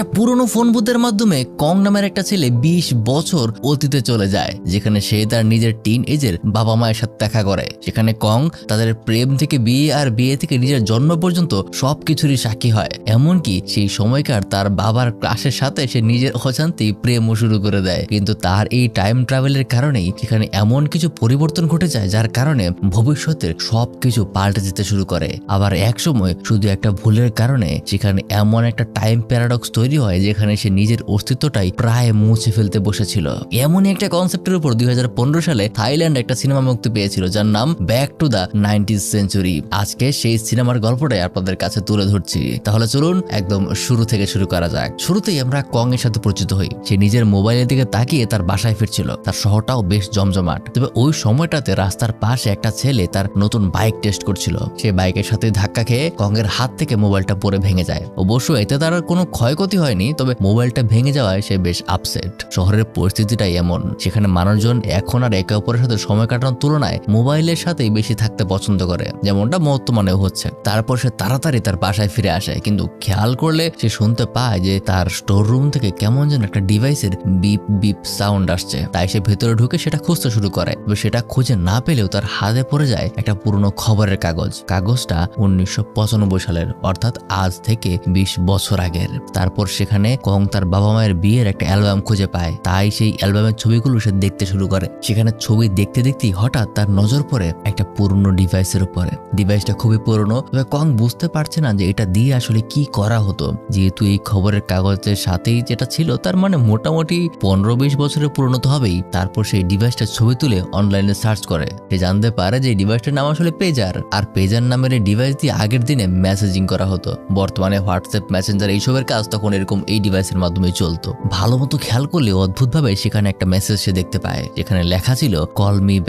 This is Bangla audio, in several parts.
একটা পুরনো ফোন বুথের মাধ্যমে কং নামের একটা ছেলে বিশ বছর অতীতে চলে যায়, যেখানে সে তার নিজের টিন এজের বাবা মায়ের সাথে দেখা করে। সেখানে কং তাদের প্রেম থেকে বিয়ে আর বিয়ে থেকে নিজের জন্ম পর্যন্ত সবকিছুরই সাক্ষী হয়। এমনকি সেই সময়কার তার বাবার ক্লাসের সাথে সে নিজের অজান্তেই প্রেমও শুরু করে দেয়। কিন্তু তার এই টাইম ট্রাভেলের কারণেই সেখানে এমন কিছু পরিবর্তন ঘটে যায়, যার কারণে ভবিষ্যতের সবকিছু পাল্টে যেতে শুরু করে। আবার এক সময় শুধু একটা ভুলের কারণে সেখানে এমন একটা টাইম প্যারাডক্স তৈরি হয় যেখানে সে নিজের অস্তিত্বটাই প্রায় মুছে ফেলতে বসেছিল। এমনই একটা কনসেপ্টের উপর দুই হাজার পনেরো সালে থাইল্যান্ড একটা সিনেমা মুক্তি পেয়েছিল, যার নাম back to the nineties century আজকে সেই সিনেমার গল্পটাই আপনাদের কাছে তুলে ধরছি। তাহলে চলুন একদম শুরু থেকে শুরু করা যাক। শুরুতেই আমরা কং এর সাথে পরিচিত হই। সে নিজের মোবাইলের দিকে তাকিয়ে তার বাসায় ফিরছিল। তার শহরটাও বেশ জমজমাট। তবে ওই সময়টাতে রাস্তার পাশে একটা ছেলে তার নতুন বাইক টেস্ট করছিল। সে বাইকের সাথে ধাক্কা খেয়ে কংয়ের হাত থেকে মোবাইলটা পরে ভেঙে যায়। অবশ্য এতে তার কোনো ক্ষয়ক্ষতি হয়নি, তবে মোবাইলটা ভেঙে যাওয়ায় সে বেশ আপসেট শহরের পরিস্থিতিটাই এমন, সেখানে মানুষজন এখন আর একে অপরের সাথে সময় কাটানোর তুলনায় মোবাইলের সাথেই বেশি থাকতে পছন্দ করে, যেমনটা বর্তমানেও হচ্ছে। তারপর সে তাড়াতাড়ি তার বাসায় ফিরে আসে, কিন্তু খেয়াল করলে সে শুনতে পায় যে তার স্টোর রুম থেকে কেমন যেন একটা ডিভাইসের বিপ বিপ সাউন্ড আসছে। তাই সে ভেতরে ঢুকে সেটা খুঁজতে শুরু করে, তবে সেটা খুঁজে না পেলেও তার হাতে পড়ে যায় একটা পুরনো খবরের কাগজ। কাগজটা উনিশশো পঁচানব্বই সালের, অর্থাৎ আজ থেকে বিশ বছর আগের। তারপর সেখানে কং তার বাবা মায়ের বিয়ের একটা অ্যালবাম খুঁজে পায়। তাই সেই অ্যালবামের ছবিগুলো সে দেখতে শুরু করে। সেখানে ছবি দেখতে দেখতেই হঠাৎ তার নজর পড়ে একটা পুরনো ডিভাইসের উপরে। ডিভাইসটা খুবই পুরনো, তবে কং বুঝতে পারছে না যে এটা দিয়ে আসলে কি করা হতো। যেহেতু এই খবরের কাগজের সাথেই যেটা ছিল, তার মানে মোটামুটি পনেরো বিশ বছরের পুরনো তো হবেই। তারপর সেই ডিভাইসটার ছবি তুলে অনলাইনে সার্চ করে। সে জানতে পারে যে ডিভাইসটার নাম আসলে পেজার। আর পেজার নামের এই ডিভাইস দিয়ে আগের দিনে মেসেজিং করা হতো। বর্তমানে হোয়াটসঅ্যাপ, মেসেঞ্জার এইসবের কাজ তখন এরকম এই ডিভাইসের মাধ্যমে চলতো। ভালো মতো খেয়াল করলে অদ্ভুতভাবে সেখানে একটা মেসেজ সে দেখতে পায়। যেখানে লেখা ছিল কল মি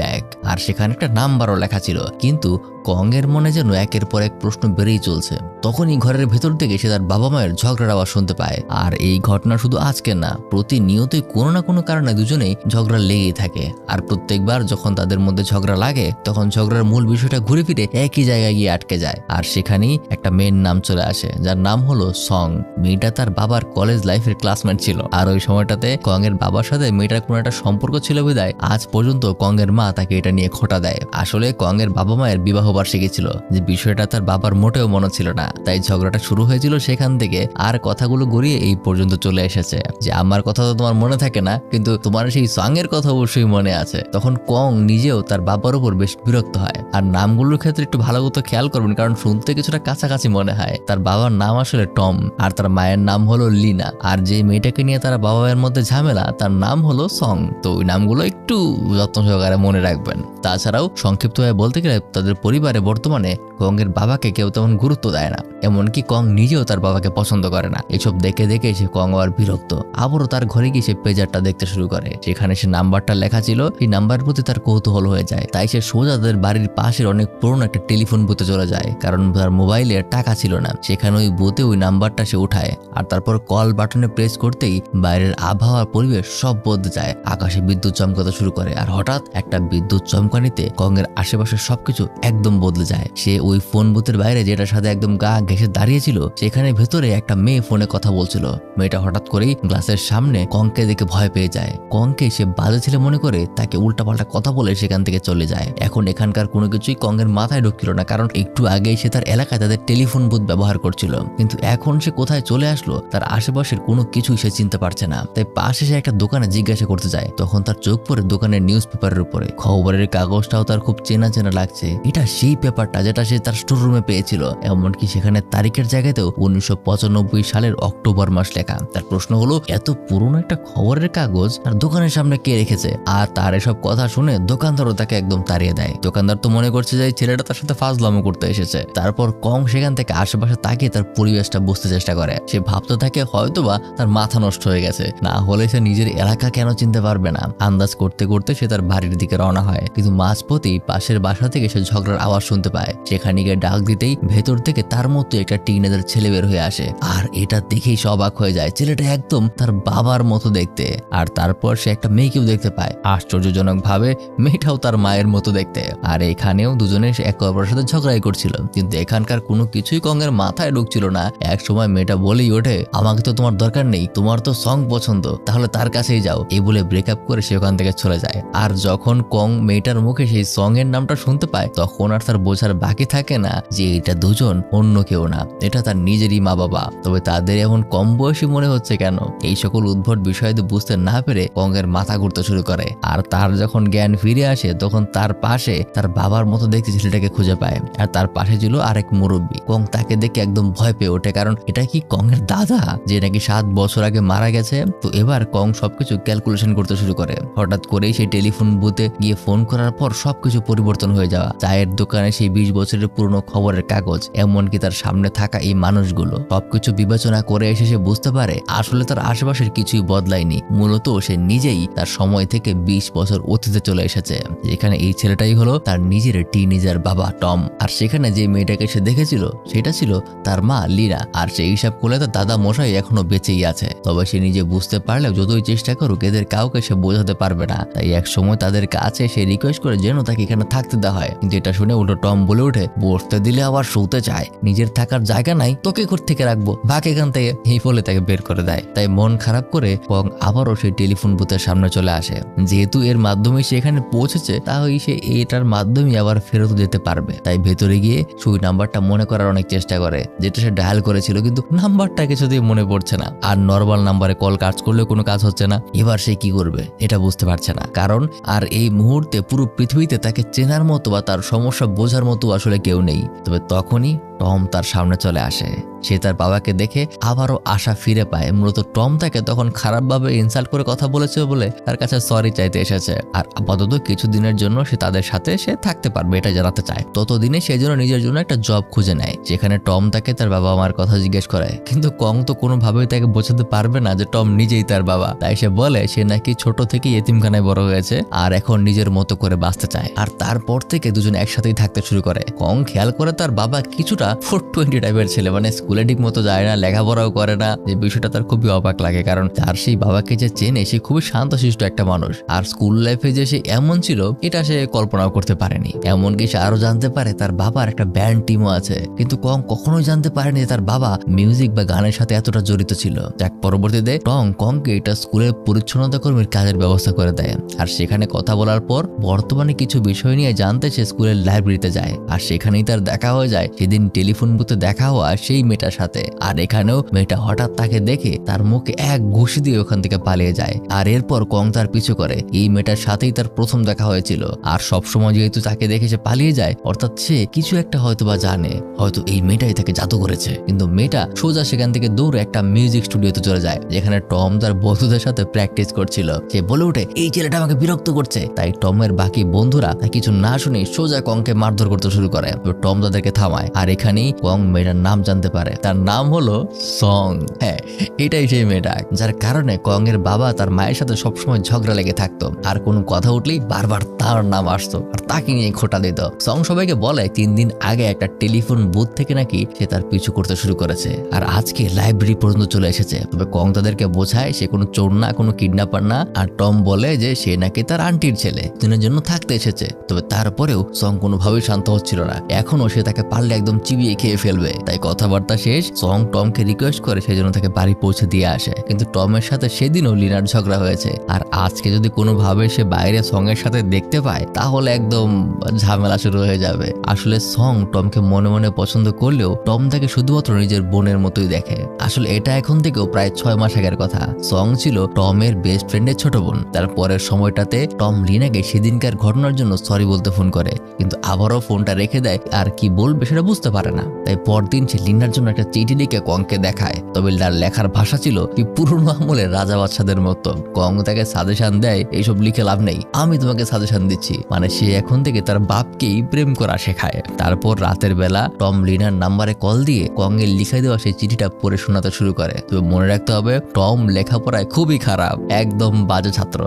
আর সেখানে একটা নাম্বারও লেখা ছিল। কিন্তু কংয়ের মনে যেন একের পর এক প্রশ্ন বেড়েই চলছে। তখনই ঘরের ভেতর থেকে সে তার বাবা মায়ের ঝগড়ার আওয়াজ শুনতে পায়। আর এই ঘটনা শুধু আজকে না, প্রতিনিয়তই কোনো না কোনো কারণে দুজনেই ঝগড়া লেগেই থাকে। আর প্রত্যেকবার যখন তাদের মধ্যে ঝগড়া লাগে, তখন ঝগড়ার মূল বিষয়টা ঘুরে ফিরে একই জায়গায় গিয়ে আটকে যায়। আর সেখানেই একটা মেয়ের নাম চলে আসে, যার নাম হলো সং। মেয়েটা তার বাবার কলেজ লাইফের ক্লাসমেট ছিল। আর ওই সময়টাতে কংয়ের বাবার সাথে মেয়েটার কোনো একটা সম্পর্ক ছিল বিদায় আজ পর্যন্ত কংয়ের মা তাকে এটা নিয়ে খোটা দেয়। আসলে কংয়ের বাবা মায়ের বিবাহ বার্ষিকী ছিল যে বিষয়টা তার বাবার মোটেও মনে ছিল না। তাই ঝগড়াটা শুরু হয়েছিল সেখান থেকে আর কথাগুলো গড়িয়ে এই পর্যন্ত চলে এসেছে যে, আমার কথা তো তোমার মনে থাকে না, কিন্তু তোমার সেই সং এর কথা অবশ্যই মনে আছে। তখন কং নিজেও তার বাবার উপর বেশ বিরক্ত হয়। আর নামগুলোর ক্ষেত্রে একটু ভালো মতো খেয়াল করবেন, কারণ শুনতে কিছুটা কাছাকাছি মনে হয়। তার বাবার নাম আসলে টম, আর তার মায়ের নাম হলো লিনা। আর যে মেয়েটাকে নিয়ে তারা বাবা মায়ের মধ্যে ঝামেলা, তার নাম হলো সং। তো ওই নামগুলো একটু যত্ন সহকারে মনে রাখবেন। তাছাড়াও সংক্ষিপ্তভাবে বলতে গেলে তাদের পরিবারে বর্তমানে কংয়ের বাবাকে কেউ তেমন গুরুত্ব দেয় না। এমনকি কং নিজেও তার বাবাকে পছন্দ করে না। এসব দেখে দেখে সে কং আর বিরক্ত। আবারও তার ঘরে গিয়ে সে পেজারটা দেখতে শুরু করে। সেখানে সে নাম্বারটা লেখা ছিল, এই নাম্বারের প্রতি তার কৌতূহল হয়ে যায়। তাই সে সোজা তাদের বাড়ির পাশের অনেক পুরনো একটা টেলিফোন বুথে চলে যায়। কারণ তার মোবাইলে টাকা ছিল না। সেখানে ওই বুথে ওই নাম্বারটা সে উঠায়। আর তারপর কল বাটনে প্রেস করতেই বাইরের আবহাওয়ার পরিবেশ সব বদলে যায়। আকাশে বিদ্যুৎ চমকাতে শুরু করে। আর হঠাৎ একটা বিদ্যুৎ চমকানিতে কংয়ের আশেপাশে সবকিছু একদম বদলে যায়। সে ওই ফোন বুথের বাইরে যেটার সাথে একদম গা ঘেসে দাঁড়িয়েছিল, সেখানে ভেতরে একটা মেয়ে ফোনে কথা বলছিল। মেয়েটা হঠাৎ করেই গ্লাসের সামনে কঙ্কে দেখে ভয় পেয়ে যায়। কঙ্কে সে বাজে ছেলে মনে করে তাকে উল্টাপাল্টা কথা বলে সেখান থেকে চলে যায়। এখন এখানকার কোনো কিছুই কংয়ের মাথায় ঢুকছিল না, কারণ একটু আগেই সে তার এলাকায় তাদের টেলিফোন বুথ ব্যবহার করছিল। কিন্তু এখন সে কোথায় চলে আসলো, তার আশেপাশের কোনো কিছুই সে চিনতে পারছে না। তাই পাশে সে একটা দোকানে জিজ্ঞাসা করতে যায়। তখন তার চোখ পড়ে দোকানের নিউজ পেপারের উপরে। খবরের কাগজটাও তার খুব চেনা চেনা লাগছে। এটা সেই পেপারটা যেটা সে তার স্টোর রুমে পেয়েছিল, এমনকি সেখানে তারিখের জায়গাতেও উনিশশো পঁচানব্বই সালের অক্টোবর মাস লেখা। তার প্রশ্ন হলো, এত পুরনো একটা খবরের কাগজ তার দোকানের সামনে কে রেখেছে? আর তার এসব কথা শুনে দোকানদারও তাকে একদম তাড়িয়ে দেয়। দোকানদার তো মনে করছে যে ছেলেটা তার সাথে ফাজলামো করতে এসেছে। তারপর কং সেখান থেকে আশেপাশে তাকিয়ে তার পরিবেশটা বুঝতে চেষ্টা করে। সে ভাবতে থাকে হয়তোবা তার মাথা নষ্ট হয়ে গেছে। না হলে সে নিজের এলাকা কেন চিনতে পারবে না? আন্দাজ করতে করতে সে তার বাড়ির দিকে রওনা হয়। কিন্তু মাঝপথেই পাশের বাসা থেকে সে ঝগড়ার আওয়াজ শুনতে পায়। সেখানে গিয়ে ডাক দিতেই ভেতর থেকে তার মতো একটা টিনেজার ছেলে বের হয়ে আসে। আর এটা দেখেই সে অবাক হয়ে যায়, ছেলেটা একদম তার বাবার মতো দেখতে। আর তারপর সে একটা মেয়েকেও দেখতে পায়। আশ্চর্যজনক ভাবে মেয়েটাও তার মায়ের মতো দেখতে। আর এখানেও দুজনে একে অপরের সাথে ঝগড়াই করছিল। কিন্তু এখানকার কোনো কিছুই কঙ্গের মাথায় ঢুকছিল না। এক সময় মেয়েটা বলেই ওঠে, আমাকে তো তোমার দরকার নেই, তোমার তো সং পছন্দ। তাহলে তার কাছেই যাও। এই বলে ব্রেকআপ করে সে ওখান থেকে চলে যায়। আর যখন কং মেয়েটার মুখে সেই সং এর নামটা শুনতে পায়, তখন আর তার বোঝার বাকি থাকে না যে এটা দুজন অন্য কেউ না। এটা তার নিজেরই মা বাবা। তবে তাদের এখন কম বয়সী মনে হচ্ছে কেন? এই সকল উদ্ভট বিষয় বুঝতে না পেরে কঙ্গের মাথা ঘুরতে শুরু করে। আর তার যখন জ্ঞান ফিরে আসে, তখন তার পাশে তার বাবার মতো দেখতে ছেলেটাকে খুঁজে পায়। আর তার পাশে ছিল আরেক মুরব্বী। কং তাকে দেখে একদম ভয় পেয়ে ওঠে, কারণ এটা কি কংয়ের দাদা, যে নাকি সাত বছর আগে মারা গেছে? তো এবার কং সবকিছু ক্যালকুলেশন করতে শুরু করে। হঠাৎ করেই সেই টেলিফোন বুথে গিয়ে ফোন করার পর সবকিছু পরিবর্তন হয়ে যাওয়া। চায়ের দোকানে সেই বিশ বছরের পুরনো খবরের কাগজ, এমনকি তার সামনে থাকা এই মানুষগুলো। সবকিছু বিবেচনা করে এসে সে বুঝতে পারে, আসলে তার আশেপাশের কিছুই বদলায়নি। মূলত সে নিজেই তার সময় থেকে বিশ বছর অতীতে চলে এসেছে। যেখানে এই ছেলেটাই হলো তার নিজের টিনেজার বাবা টম। আর সেখানে যে মেয়েটাকে সে দেখেছিল, সেটা ছিল তার মা লিনা আর সেই হিসাব করলে তার দাদা মশাই এখনও বেঁচেই আছে। তবে সে নিজে বুঝতে পারলেও যতই চেষ্টা করুক, এদের কাউকে সে বোঝাতে পারবে না। তাই এক সময় তাদের কাছে সে রিকোয়েস্ট করে যেন তাকে এখানে থাকতে দেওয়া হয়। কিন্তু এটা শুনে উল্টো টম বলে ওঠে, বসতে দিলে আবার শুতে চায়। নিজের থাকার জায়গা নাই, তোকে কোথ থেকে রাখব। ভাগ এখান থেকে এই বলে তাকে বের করে দেয়। তাই মন খারাপ করে কং আবারও সেই টেলিফোন বুথের সামনে চলে আসে। যেহেতু এর মাধ্যমে সে এখানে পৌঁছেছে তাহলে সে এটার মাধ্যমে আবার ফেরত যেতে পারবে। তাই ভেতরে গিয়ে সুই নাম্বারটা মনে করার অনেক চেষ্টা করে, যেটা সে ডায়াল করেছিল, কিন্তু নাম্বারটা কিছুতেই মনে পড়ছে না। আর নর্মাল নাম্বারে কল কাজ করলেও কোনো কাজ হচ্ছে না। এবার সে কি করবে, এটা বুঝতে পারছে না। কারণ আর এই মুহূর্তে পুরো পৃথিবীতে তাকে চেনার মতো বা তার সমস্যা বোঝার মতো আসলে কেউ নেই। তবে তখনই টম তার সামনে চলে আসে। সে তার বাবাকে দেখে আবারও আশা ফিরে পায়। মূলত টম তাকে তখন খারাপভাবে ইনসাল্ট করে কথা বলেছে বলে তার কাছে সরি চাইতে এসেছে। আর আপাতত কিছুদিনের জন্য সে তাদের সাথে সে থাকতে পারবে, এটা জানাতে চায়। ততদিনে সেই জন্য নিজের জন্য একটা জব খুঁজে নেয়, যেখানে টম তাকে তার বাবা মার কথা জিজ্ঞেস করে। কিন্তু কং তো কোনোভাবেই তাকে বোঝাতে পারবে না যে টম নিজেই তার বাবা। তাই সে বলে, সে নাকি ছোট থেকে এতিমখানায় বড় হয়েছে আর এখন নিজের মতো করে বাঁচতে চায়। আর তারপর থেকে দুজন একসাথেই থাকতে শুরু করে। কং খেয়াল করে তার বাবা কিছুটা ফোর টোয়েন্টি টাইপের ছেলে মানে স্কুলে ঠিক মতো যায় না, লেখাপড়াও করে না। যে বিষয়টা তার খুবই অবাক লাগে, কারণ তার সেই বাবাকে যে চেনে, সে খুবই শান্তশিষ্ট একটা মানুষ। আর স্কুল লাইফে যে সে এমন ছিল, এটা সে কল্পনাও করতে পারেনি। এমনকি সে আরও জানতে পারে, তার বাবার একটা ব্যান্ড টিমও আছে। কিন্তু কং কখনোই জানতে পারেনি তার বাবা মিউজিক বা গানের সাথে এতটা জড়িত ছিল। যাক, পরবর্তীতে টং কংকে এটা স্কুলের পরিচ্ছন্নতা কর্মীর কাজের ব্যবস্থা করে দেয়। আর সেখানে কথা বলার পর বর্তমানে কিছু বিষয় নিয়ে জানতে সে স্কুলের লাইব্রেরিতে যায়। আর সেখানেই তার দেখা হয়ে যায়, সেদিন টেলিফোন বুথে দেখা হওয়া সেই মেয়েটার সাথে। আর এখানেও মেয়েটা হঠাৎ তাকে দেখে তার মুখে এক ঘুষি দিয়ে ওখান থেকে পালিয়ে যায়। আর এরপর কং তার পিছু করে। এই মেয়েটার সাথেই তার প্রথম দেখা হয়েছিল। আর সবসময় যেহেতু তাকে দেখে সে পালিয়ে যায়, অর্থাৎ সে কিছু একটা হয়তো বা জানে। হয়তো এই মেয়েটাই তাকে জাদু করেছে। কিন্তু মেয়েটা সোজা সেখান থেকে দৌড়ে একটা মিউজিক স্টুডিওতে চলে যায়, যেখানে টম তার বন্ধুদের সাথে প্র্যাকটিস করছিল। সে বলে ওঠে, এই ছেলেটা আমাকে বিরক্ত করছে। তাই টমের বাকি বন্ধুরা কিছু না শুনে সোজা কংকে মারধর করতে শুরু করে। টম তাদেরকে থামায়। আর এখানেই কং মেয়েটার নাম জানতে পারে। তার নাম হলো সং। হ্যাঁ এটাই সেই মেয়েটা। যার কারণে কং এর বাবা তার মায়ের সাথে সবসময় ঝগড়া লেগে থাকতো। আর কোনো কথা উঠলেই বারবার তার নাম আসতো আর তাকে নিয়ে খোটা দিত। সং সবাইকে বলে তিন দিন আগে একটা টেলিফোন বুথ থেকে নাকি সে তার পিছু করতে শুরু করেছে। আর আজকে লাইব্রেরি পর্যন্ত চলে এসেছে। তবে কং তাদেরকে বোঝায় সে কোনো চোর না, কোনো কিডন্যাপার না। আর টম বলে যে সে নাকি তার আন্টির ছেলে। দিনের জন্য থাকতে এসেছে। তবে তারপরেও সং কোনোভাবেই শান্ত হচ্ছিল না। এখনও সে তাকে পারলে একদম চিবিয়ে খেয়ে ফেলবে। তাই কথাবার্তা শেষ, সং টমকে রিকোয়েস্ট করে সেই জন্য তাকে বাড়ি পৌঁছে দিয়ে আসে। কিন্তু টমের সাথে সেদিনও লিনার ঝগড়া হয়েছে। আর আজকে যদি কোনোভাবে সে বাইরে সং এর সাথে দেখতে পায়, তাহলে একদম ঝামেলা শুরু হয়ে যাবে। আসলে সং টমকে মনে মনে পছন্দ করলেও টম তাকে শুধুমাত্র নিজের বোনের মতোই দেখে। আসলে এটা এখন থেকেও প্রায় ছয় মাস আগের কথা। সং ছিল টমের বেস্ট ফ্রেন্ডের ছোট বোন। তার পরের সময়টাতে টম লিনাকে সেদিনকার ঘটনার জন্য সরি বলতে ফোন করে। কিন্তু আবারও ফোনটা রেখে দেয়। আর কি বলবে সেটা বুঝতে পারে পারে না। তাই পরদিন সে লিনার জন্য একটা চিঠি লিখে কংকে দেখায়। তবে তার লেখার ভাষা ছিল কি পুরনো আমলের রাজা বাচ্চাদের মতো। কং তাকে সাজেশন দেয়, এইসব লিখে লাভ নেই। আমি তোমাকে সাজেশন দিচ্ছি। মানে সে এখন থেকে তার বাপকেই প্রেম করা শেখায়। তারপর রাতের বেলা টম লিনার নাম্বারে কল দিয়ে কং এর লিখে দেওয়া সেই চিঠিটা পড়ে শোনাতে শুরু করে। তবে মনে রাখতে হবে, টম লেখাপড়ায় খুবই খারাপ, একদম বাজে ছাত্র।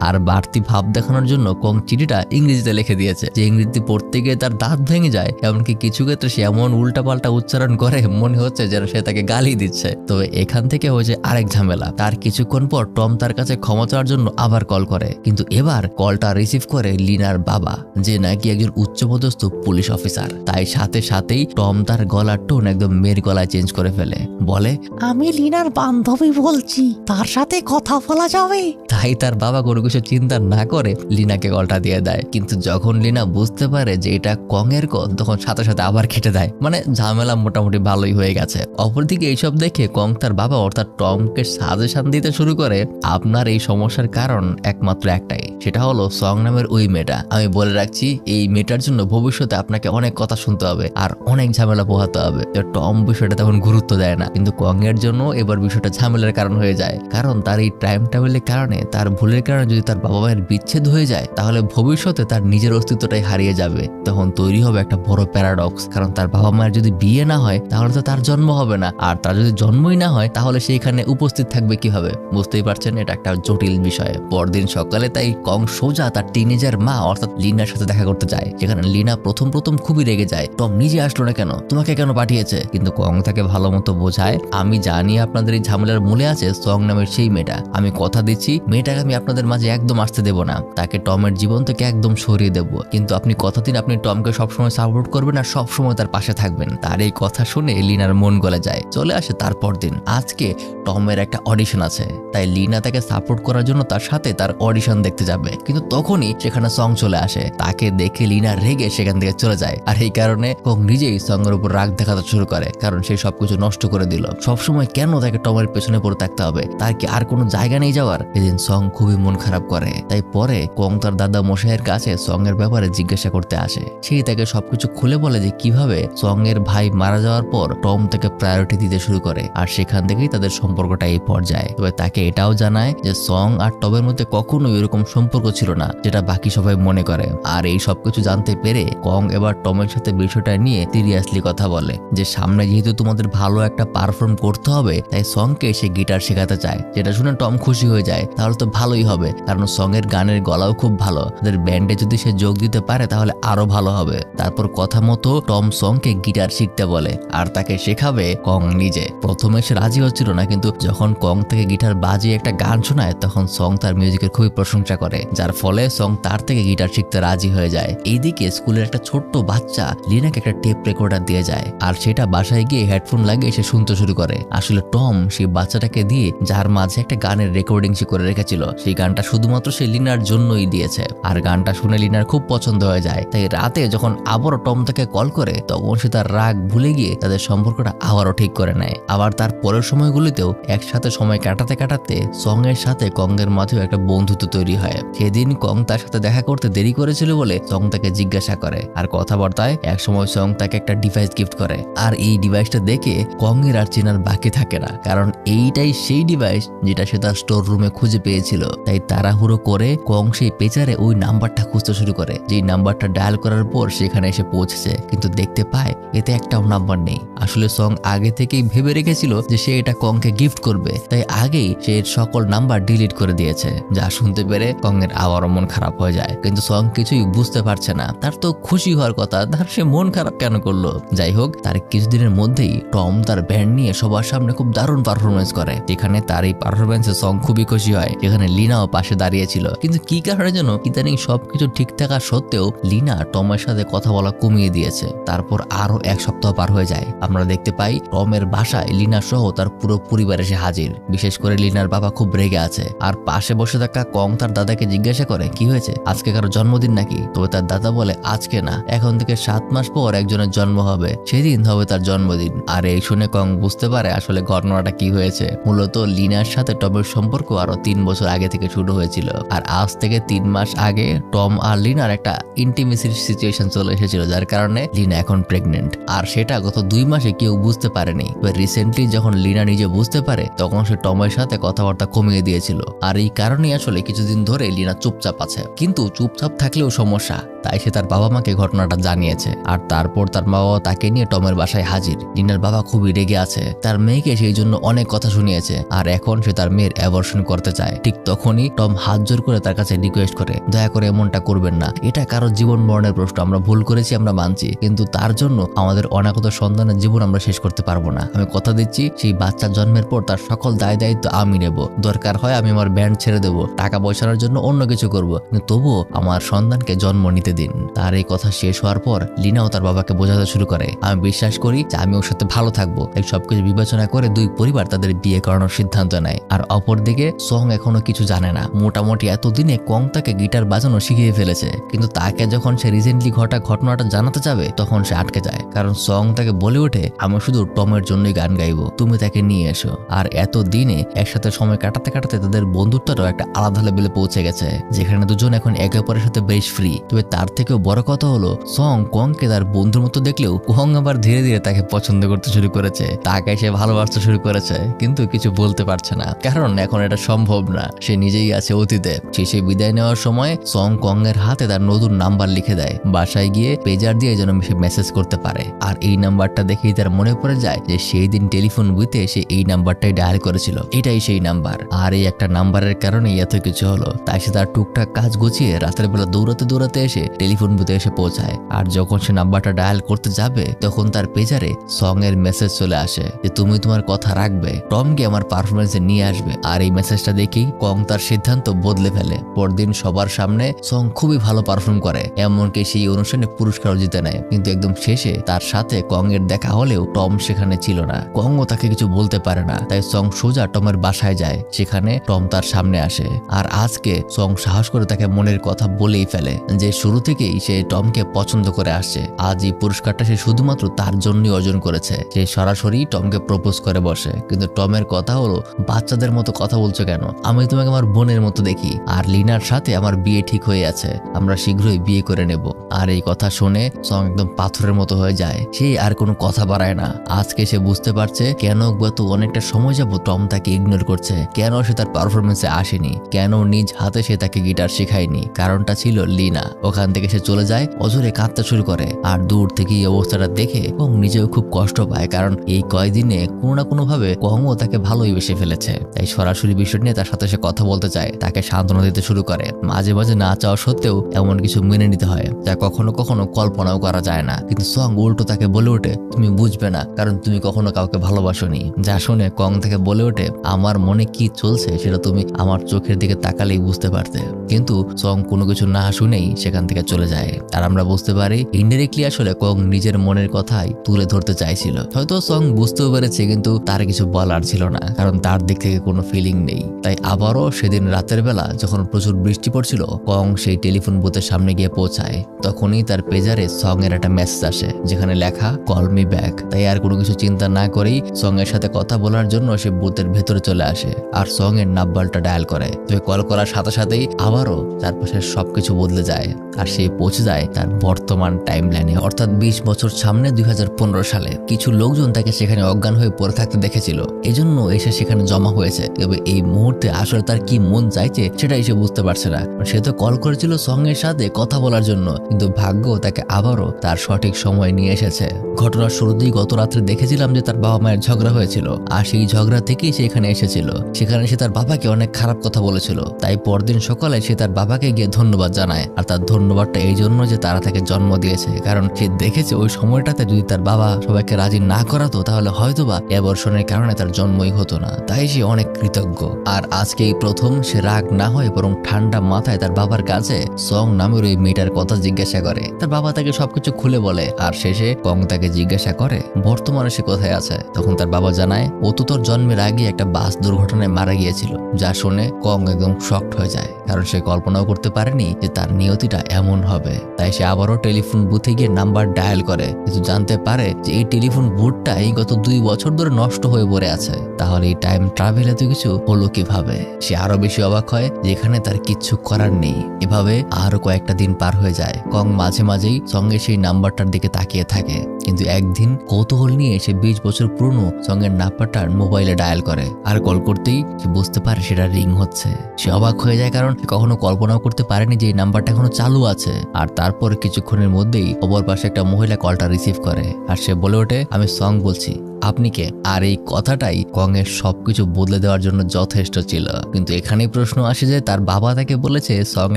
আর বাড়তি ভাব দেখানোর জন্য কং চিঠিটা ইংরেজিতে লিখে দিয়েছে। যে ইংরেজিতে পড়তে গিয়ে তার দাঁত ভেঙে যায়, এমনকি কিছু ক্ষেত্রে সে এমন উল্টাপাল্টা উচ্চারণ করে মনে হচ্ছে যেন সে তাকে গালি দিচ্ছে। তবে এখান থেকে হয়েছে আরেক ঝামেলা। তার কিছুক্ষণ পর টম তার কাছে ক্ষমা চাওয়ার জন্য আবার কল করে। কিন্তু এবার কলটা রিসিভ করে লিনার বাবা যে নাকি একজন উচ্চপদস্থ পুলিশ অফিসার। তাই সাথে সাথেই টম তার গলার টোন একদম মেয়ের গলায় চেঞ্জ করে ফেলে। বলে আমি লিনার বান্ধবী বলছি তার সাথে কথা বলা যাবে? তাই তার বাবা কোনো কিছু চিন্তা না করে লিনাকে কলটা দিয়ে দেয়। কিন্তু যখন লিনা বুঝতে পারে যে এটা কংয়ের কল তখন সাথে সাথে আবার খেটে দেয়। মানে ঝামেলা মোটামুটি ভালোই হয়ে গেছে। অপরদিকে এইসব দেখে কং তার বাবা অর্থাৎ টমকে সাজেশন দিতে শুরু করে, আপনার এই সমস্যার কারণ একমাত্র একটাই। সেটা হলো সং নামের ওই মেয়েটা। আমি বলে রাখছি, এই মেয়েটার জন্য ভবিষ্যতে আপনাকে অনেক কথা শুনতে হবে আর অনেক ঝামেলা পোহাতে হবে। তো টম বিষয়টা তখন গুরুত্ব দেয় না। কিন্তু কং এর জন্য এবার বিষয়টা ঝামেলার কারণ হয়ে যায়। কারণ তার এই টাইম ট্রাভেলের কারণে, তার ভুলের কারণে যদি তার বাবা মায়ের বিচ্ছেদ হয়ে যায়, তাহলে ভবিষ্যতে তার নিজের অস্তিত্বটাই হারিয়ে যাবে। তখন তৈরি হবে একটা বড় প্যারাডক্স কারণ তার বাবা মায়ের যদি বিয়ে না হয়, তাহলে তো তার জন্ম হবে না। আর তার যদি জন্মই না হয়, তাহলে সে এখানে উপস্থিত থাকবে কীভাবে? বুঝতেই পারছেন, এটা একটা জটিল বিষয়। পরদিন সকালে তাই কং সোজা তার টিনেজার মা, অর্থাৎ লিনার সাথে দেখা করতে যায়। যেখানে লিনা প্রথম প্রথম খুবই রেগে যায়। টম নিজে আসলো না কেন? তোমাকে কেন পাঠিয়েছে? কিন্তু কং তাকে ভালো মতো বোঝায়, আমি জানি আপনাদের এই ঝামেলার মূলে আছে সং নামের সেই মেয়েটা। আমি কথা দিচ্ছি, মেয়েটাকে আমি আপনাদের মাঝে একদম আসতে দেব না। তাকে টমের জীবন থেকে একদম সরিয়ে দেব। কিন্তু আপনি কথা দিন, আপনি টমকে সবসময় সাপোর্ট করবেন আর সবসময় তার পাশে থাকবেন। তার এই কথা শুনে লিনার মন গলে যায়। চলে আসে তারপর দিন আজকে টমের একটা অডিশন আছে। তাই লিনা তাকে সাপোর্ট করার জন্য তার সাথে তার অডিশন দেখতে যাবে। কিন্তু তখনই সেখানে সং চলে আসে। তাকে দেখে লিনা রেগে সেখান থেকে চলে যায়। আর এই কারণে কং নিজেই সঙ্গের উপর রাগ দেখাতে শুরু করে। কারণ সে সবকিছু নষ্ট করে দিল। সবসময় কেন তাকে টমের পেছনে পড়ে থাকতে হবে? তার কি আর কোনো জায়গা নেই যাওয়ার? এদিন সং খুবই মন খারাপ করে। তাই পরে কং তার দাদা মশাইয়ের কাছে সং এর ব্যাপারে জিজ্ঞাসা করতে আসে। সেই তাকে সবকিছু খুলে বলে যে কীভাবে সং এর ভাই মারা যাওয়ার পর টম তাকে প্রায়োরিটি দিতে শুরু করে, আর সেখান থেকেই তাদের সম্পর্কটা এই পর্যায়ে। তবে তাকে এটাও জানায় যে সং আর টবের মধ্যে কখনো এরকম সম্পর্ক ছিল না, যেটা বাকি সবাই মনে করে। আর এই সবকিছু জানতে পেরে কং এবার টমের সাথে বিষয়টা নিয়ে সিরিয়াসলি কথা বলে, যে সামনে যেহেতু তোমাদের ভালো একটা পারফর্ম করতে হবে, তাই সংকে সে গিটার শেখাতে চায়। যেটা শুনে টম খুশি হয়ে যায়, তাহলে তো ভালোই হবে, কারণ সং এর গানের গলাও খুব ভালো। তাদের ব্যান্ডে যদি সে যোগ দিতে পারে, তাহলে আরও ভালো হবে। তারপর কথা মতো টম সংকে গিটার শিখতে বলে, আর তাকে শেখাবে কং নিজে। প্রথমে সে রাজি হচ্ছিল না, কিন্তু যখন কং থেকে গিটার বাজিয়ে একটা গান শোনায়, তখন সং তার মিউজিকের খুবই প্রশংসা করে, যার ফলে সং তার থেকে গিটার শিখতে রাজি হয়ে যায়। এইদিকে স্কুলের একটা ছোট্ট বাচ্চা লিনাকে একটা টেপ রেকর্ডার দিয়ে যায়, আর সেটা বাসায় গিয়ে হেডফোন লাগিয়ে সে শুনতে শুরু করে। আসলে টম সেই বাচ্চাটাকে দিয়ে যার মাঝে একটা গানের রেকর্ডিং সে করে রেখেছিল, সেই গানটা শুধুমাত্র সে লিনার জন্যই দিয়েছে। আর গানটা শুনে লিনার খুব পছন্দ হয়ে যায়, তাই রাতে যখন আবারও টম তাকে কল করে তখন সে তার রাগ ভুলে গিয়ে তাদের সম্পর্কটা আবারও ঠিক করে নেয়। আবার তার পরের সময়গুলিতেও একসাথে সময় কাটাতে কাটাতে সং এর সাথে কঙ্গের মাঝেও একটা বন্ধুত্ব তৈরি হয়। সেদিন কং তার সাথে দেখা করতে দেরি করেছিল বলে সং তাকে জিজ্ঞাসা করে। আর কথাবার্তায় এক সময় সং তাকে একটা ডিভাইস গিফট করে। আর এই ডিভাইসটা দেখে কঙ্গের আর চেনার বাকি থাকে না। কারণ এইটাই সেই ডিভাইস যেটা সে তার স্টোর রুমে খুঁজে পেয়েছিল। তাই তাড়াহুড়ো করে কং সেই পেচারে ওই নাম্বারটা খুঁজতে শুরু করে। যেই নাম্বারটা ডায়াল করার পর সেখানে এসে পৌঁছেছে। কিন্তু দেখতে পায় এতে একটাও নাম্বার নেই। আসলে সং আগে থেকেই ভেবে রেখেছিল যে সে এটা কংকে গিফট করবে। তাই আগেই সে এর সকল নাম্বার ডিলিট করে দিয়েছে। যা শুনতে পেরে কংয়ের আবারও মন খারাপ হয়ে যায়। কিন্তু সং কিছুই বুঝতে পারছে না। তার তো খুশি হওয়ার কথা। তার সে মন খারাপ কেন করল? যাই হোক, তার কিছুদিনের মধ্যেই টম তার ব্যান্ড নিয়ে সবার সামনে খুব দারুণ পারফরমেন্স করে। যেখানে তার এই পারফরমেন্সে সং খুবই খুশি হয়। যেখানে লিনাও পাশে দাঁড়িয়েছিল। কিন্তু কি কারণে যেন ইদানিং সবকিছু ঠিক থাকা সত্ত্বেও লিনা টমের সাথে কথা বলা কমিয়ে দিয়েছে। তারপর আরও এক সপ্তাহ পার হয়ে যায়। আমরা দেখতে পাই টমের বাসায় লিনা সহ তার পুরো পরিবার এসে হাজির। বিশেষ করে লিনার বাবা খুব রেগে আছে। আর পাশে বসে থাকা কং তার দাদাকে জিজ্ঞাসা করে, কি হয়েছে? আজকে কারও জন্মদিন নাকি? তবে তার দাদা বলে, আজকে না। এখন থেকে সাত মাস পর একজনের জন্ম হবে। সেদিন হবে তার জন্মদিন। আর এই শুনে কং বুঝতে পারে আসলে ঘটনাটা কি হয়েছে। মূলত লিনার সাথে টমের সম্পর্ক আরও তিন বছর আগে থেকে শুরু হয়েছিল। আর আজ থেকে তিন মাস আগে টম আর লিনার একটা ইন্টিমেসির সিচুয়েশন চলে এসেছিল, যার কারণে লিনা এখন প্রেগনেন্ট আর সেটা গত দুই মাসে কেউ বুঝতে পারেনি। রিসেন্টলি যখন লিনা নিজে বুঝতে পারে, তখন সে টমের সাথে কথাবার্তা কমিয়ে দিয়েছিল। আর এই কারণেই আসলে কিছুদিন ধরে লিনা চুপচাপ আছে। কিন্তু চুপচাপ থাকলেও সমস্যা, তাই সে তার বাবা মাকে ঘটনাটা জানিয়েছে। আর তারপর তার মা বাবা তাকে নিয়ে টমের বাসায় হাজির। লিনার বাবা খুবই রেগে আছে। তার মেয়েকে সেই জন্য অনেক কথা শুনিয়েছে। আর এখন সে তার মেয়ের অ্যাবর্শন করতে চায়। ঠিক তখনই টম হাত জোর করে তার কাছে রিকোয়েস্ট করে, দয়া করে এমনটা করবেন না। এটা কারও জীবন মরণের প্রশ্ন। আমরা ভুল করেছি, আমরা মানছি। কিন্তু তার জন্য আমাদের অনাগত সন্তানের জীবন আমরা শেষ করতে পারব না। আমি কথা দিচ্ছি, সেই বাচ্চা জন্মের পর তার সকল দায় দায়িত্ব আমি নেব। দরকার হয় আমি আমার ব্যান্ড ছেড়ে দেবো, টাকা পয়সার জন্য অন্য কিছু করব। কিন্তু তবুও আমার সন্তানকে জন্ম নিতে দিন। তার এই কথা শেষ হওয়ার পর লিনাও তার বাবাকে বোঝাতে শুরু করে। আমি বিশ্বাস করি যে আমি ওর সাথে ভালো থাকব। এই সবকিছু বিবেচনা করে দুই পরিবার তাদের বিয়ে করানোর সিদ্ধান্ত নেয়। আর অপরদিকে সং এখনও কিছু জানে না। মোটামুটি এতদিনে কং তাকে গিটার বাজানো শিখিয়ে ফেলেছে। কিন্তু তাকে যখন সে রিসেন্টলি ঘটা ঘটনাটা জানাতে যাবে, তখন সে আটকে যায়, কারণ সং তাকে বলে ওঠে আমি শুধু টমের জন্যই গান গাইবো, তুমি তাকে নিয়ে এসো। আর এত দিনে একসাথে সময় কাটাতে কাটাতে তাদের বন্ধুত্বটাও একটা আলাদা লেভেলে পৌঁছে গেছে, যেখানে দুজন এখন একে অপরের সাথে বেশ ফ্রি তবে তার থেকেও বড় কথা হলো সং কংকে তার বন্ধুর মতো দেখলেও কং আবার ধীরে ধীরে তাকে পছন্দ করতে শুরু করেছে, তাকে সে ভালোবাসতে শুরু করেছে, কিন্তু কিছু বলতে পারছে না। কারণ এখন এটা সম্ভব না, সে নিজেই আছে অতীতে শেষে বিদায় নেওয়ার সময় সং কং এর হাতে তার নতুন নাম্বার লিখে দেয়, বাসায় গিয়ে পেজার দিয়ে যেন সে মেসেজ করতে পারে। আর এই নাম্বারটা দেখেই তার মনে পড়ে যায় যে সেই দিন টেলিফোন বুথে সে এই নাম্বারটাই ডায়াল করেছিল। এটাই সেই নাম্বার। আর এই একটা নাম্বারের কারণে এত কিছু হলো। তাই সে তার টুকটাক কাজ গুছিয়ে রাতের বেলা দৌড়াতে দৌড়াতে এসে টেলিফোন বুথে এসে পৌঁছায়। আর যখন সে নাম্বারটা ডায়াল করতে যাবে, তখন তার পেজারে সং এর মেসেজ চলে আসে যে, তুমি তোমার কথা রাখবে। টমকে আমার পারফরমেন্সে নিয়ে আসবে। আর এই মেসেজটা দেখি কং তার সিদ্ধান্ত বদলে ফেলে। পরদিন সবার সামনে সং খুবই ভালো পারফর্ম করে। এমনকি সেই অনুষ্ঠানে পুরস্কারও জিতে নেয়। কিন্তু একদম শেষে তার সাথে কং এর দেখা হলেও টম সেখানে ছিল না। কংও তাকে কিছু বলতে পারে না, তাই সং সোজা টমের বাসায় যায় সেখানে টম তার সামনে আসে। আর আজকে সং সাহস করে তাকে মনের কথা বলেই ফেলে যে শুরু থেকেই সে টমকে পছন্দ করে আসছে। আজ এই পুরস্কারটা সে শুধুমাত্র তার জন্যই অর্জন করেছে। সে সরাসরি টমকে প্রপোজ করে বসে। কিন্তু টমের কথা হলো, বাচ্চাদের মতো কথা বলছো কেন? আমি তোমাকে আমার বোনের মতো দেখি। আর লিনার সাথে আমার বিয়ে ঠিক হয়ে আছে। আমরা শীঘ্রই বিয়ে করে নেব। আর এই কথা শুনে সং একদম পাথরের মতো হয়ে যায়। সে আর কোনো কথা বাড়ায় না। আজকে সে বুঝতে পারছে কেন গত অনেকটা সময় যাব টম তাকে ইগনোর করছে। কেন সে তার পারফরমেন্সে আসেনি? কেন নিজ হাতে সে তাকে গিটার শেখায়নি? কারণটা ছিল লিনা। ওখান থেকে সে চলে যায়, অজরে কাঁদতে শুরু করে। আর দূর থেকে এই অবস্থাটা দেখে কং নিজেও খুব কষ্ট পায়। কারণ এই কয়দিনে কোনো না কোনো ভাবে কংও তাকে ভালোই বেসে ফেলেছে। তাই সরাসরি বিষয় নিয়ে তার সাথে সে কথা বলতে চায়। তাকে সান্ত্বনা দিতে শুরু করে। মাঝে মাঝে না চাওয়া সত্ত্বেও এমন কিছু মেনে নিতে হয়। যা কখনো কখনো কল্পনাও করা যায় না। কিন্তু সং উল্টো তাকে বলে ওঠে, তুমি বুঝবে না, কারণ তুমি কখনো কাউকে ভালোবাসোনি। যা শুনে কং থেকে বলে ওঠে, আমার মনে কি চলছে সেটা তুমি আমার চোখের দিকে তাকালেই বুঝতে পারতে। কিন্তু সং কোনো কিছু না শুনেই সেখান থেকে চলে যায়। আর আমরা বুঝতে পারি ইনডাইরেক্টলি আসলে কং নিজের মনের কথাই তুলে ধরতে চাইছিল। হয়তো সং বুঝতেও পেরেছে, কিন্তু তার কিছু বলার ছিল না, কারণ তার দিক থেকে কোনো ফিলিং নেই। তাই আবারও সেদিন রাতের বেলা যখন প্রচুর বৃষ্টি পড়ছিল, কং সেই টেলিফোন বুথের সামনে গিয়ে পৌঁছায়। তখনই তার পেজারে সং এর একটা মেসেজ আসে। যেখানে লেখা কল মি ব্যাক তাই আর কোনো কিছু চিন্তা না করেই সং এর সাথে কথা বলার জন্য সে বুথের ভেতরে চলে আসে আর সং এর নাম্বারটা ডায়াল করে। তবে কল করার সাথে সাথেই আবারও চারপাশের সবকিছু বদলে যায় আর সে পৌঁছে যায় তার বর্তমান টাইম লাইনে অর্থাৎ বিশ বছর সামনে দুই হাজার পনেরো সালে। কিছু লোকজন তাকে সেখানে অজ্ঞান হয়ে পড়ে থাকতে দেখেছিল। এজন্য এসে সেখানে জমা হয়েছে। তবে এই মুহূর্তে আসলে তার কি মন চাইছে সেটাই সে বুঝতে পারছে না। সে তো কল করেছিল সঙ্গের সাথে কথা বলার জন্য, কিন্তু ভাগ্য তাকে আবারও তার সঠিক সময় নিয়ে এসেছে। ঘটনার শুরুতেই গত রাত্রে দেখেছিলাম যে তার বাবা মায়ের ঝগড়া হয়েছিল, আর সেই ঝগড়া থেকেই সে এখানে এসেছিল। সেখানে সে তার বাবাকে অনেক খারাপ কথা বলেছিল, তাই পরদিন সকালে সে তার বাবাকে গিয়ে ধন্যবাদ জানায়। আর তার ধন্যবাদটা এই জন্য যে তারা তাকে জন্ম দিয়েছে, কারণ সে দেখেছে ওই সময়টাতে যদি তার বাবা সবাইকে রাজি না করাতো, তাহলে হয়তোবা অ্যাবর্ষণের কারণে তার জন্মই হতো না। তাই সে অনেক কৃতজ্ঞ। আর আজকে এই প্রথম সে রাগ না হয় বরং ঠান্ডা মাথায় তার বাবার কাছে সং নামের ওই মেয়েটার কথা জিজ্ঞাসা করে। তার বাবা তাকে সবকিছু খুলে বলে আর শেষে কং তাকে জিজ্ঞাসা করে, বর্তমানে সে কোথায় আছে? তখন তার বাবা জানায়, ও তো তোর জন্মের আগে একটা বাস দুর্ঘটনায় মারা গিয়েছিল, যা শুনে কং একদম শক্ট হয়ে যায়, কারণ সে কল্পনাও করতে পারেনি যে তার নিয়তিটা এমন হবে। তাই সে আবারও টেলিফোন বুথে গিয়ে নাম্বার ডায়াল করে, কিন্তু জানতে পারে যে এই টেলিফোন বুথটা এই গত দুই বছর ধরে নষ্ট হয়ে পড়ে আছে। তাহলে এই টাইম ট্রাভেল এত কিছু হলো কীভাবে? সে আরও বেশি অবাক হয় যেখানে তার কিচ্ছু করার নেই। এভাবে আরও কয়েকটা দিন পার হয়ে যায়। কং মাঝে মাঝেই সঙ্গে সেই নাম্বারটার দিকে দিকে তাকিয়ে থাকে। কিন্তু একদিন কৌতূহল নিয়ে সে বিশ বছর পুরনো সঙ্গের নাম্বারটার মোবাইলে ডায়াল করে। আর কল করতেই সে বুঝতে পারে সেটা রিং হচ্ছে। সে অবাক হয়ে যায় কারণ কখনো কল্পনাও করতে পারেনি যে এই নাম্বারটা এখনও চালু আছে। আর তারপর কিছুক্ষণের মধ্যেই অপর পাশে একটা মহিলা কলটা রিসিভ করে। আর সে বলে ওঠে, আমি সং বলছি। আপনি কে? আর এই কথাটাই কং এর সবকিছু বদলে দেওয়ার জন্য যথেষ্ট ছিল। কিন্তু এখানেই প্রশ্ন আসে যে, তার বাবা তাকে বলেছে, সং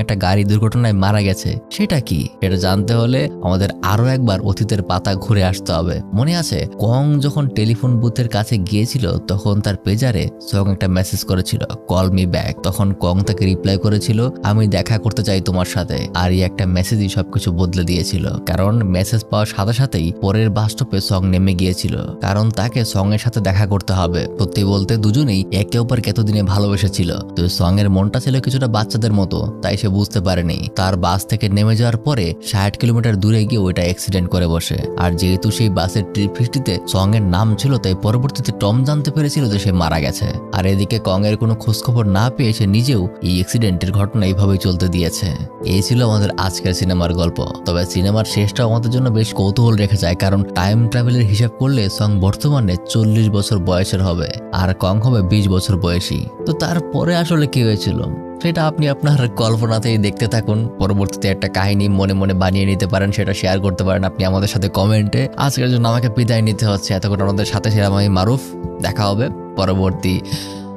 একটা গাড়ি দুর্ঘটনায় মারা গেছে। সেটা কি? এটা জানতে হলে আমাদের আরও একবার অতীতের পাতা ঘুরে আসতে হবে। মনে আছে কং যখন টেলিফোন বুথের কাছে গিয়েছিল, তখন তার পেজারে সং একটা মেসেজ করেছিল কল মি ব্যাক তখন কং তাকে রিপ্লাই করেছিল, আমি দেখা করতে চাই তোমার সাথে। আর এই একটা মেসেজই সবকিছু বদলে দিয়েছিল। কারণ মেসেজ পাওয়ার সাথে সাথেই পরের বাস্তবে সং নেমে গিয়েছিল। কারণ তাকে সং এর সাথে দেখা করতে হবে। সত্যি বলতে দুজনেই একে অপরকে এতদিনে ভালোবেসেছিল। তো সং এর মনটা ছিল কিছুটা বাচ্চাদের মতো, তাই সে বুঝতে পারেনি। তার বাস থেকে নেমে যাওয়ার পরে ষাট কিলোমিটার দূরে গিয়ে ওইটা অ্যাক্সিডেন্ট করে বসে। আর যেহেতু সেই বাসের ট্রিপ হিস্ট্রিতে সং এর নাম ছিল, তাই পরবর্তীতে টম জানতে পেরেছিল যে সে মারা গেছে। আর এদিকে কং এর কোনো খোঁজখবর না পেয়ে সে নিজেও এই অ্যাক্সিডেন্টের ঘটনা এইভাবেই চলতে দিয়েছে। এই ছিল আমাদের আজকের সিনেমার গল্প। তবে সিনেমার শেষটা আমাদের জন্য বেশ কৌতূহল রেখে যায়, কারণ টাইম ট্রাভেলের হিসাব করলে সং বর্তমানে চল্লিশ বছর বয়সের হবে, আর কং হবে বিশ বছর বয়সী। তো তারপরে আসলে কি হয়েছিল? সেটা আপনি আপনার কল্পনাতেই দেখতে থাকুন। পরবর্তীতে একটা কাহিনী মনে মনে বানিয়ে নিতে পারেন, সেটা শেয়ার করতে পারেন আপনি আমাদের সাথে কমেন্টে আজকের জন্য আমাকে বিদায় নিতে হচ্ছে। এতক্ষণ আমাদের সাথে ছিলাম আমি মারুফ। দেখা হবে পরবর্তী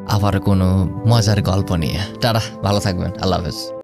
আবার কোনো মজার গল্প নিয়ে। তারা ভালো থাকবেন। আল্লাহ হাফেজ।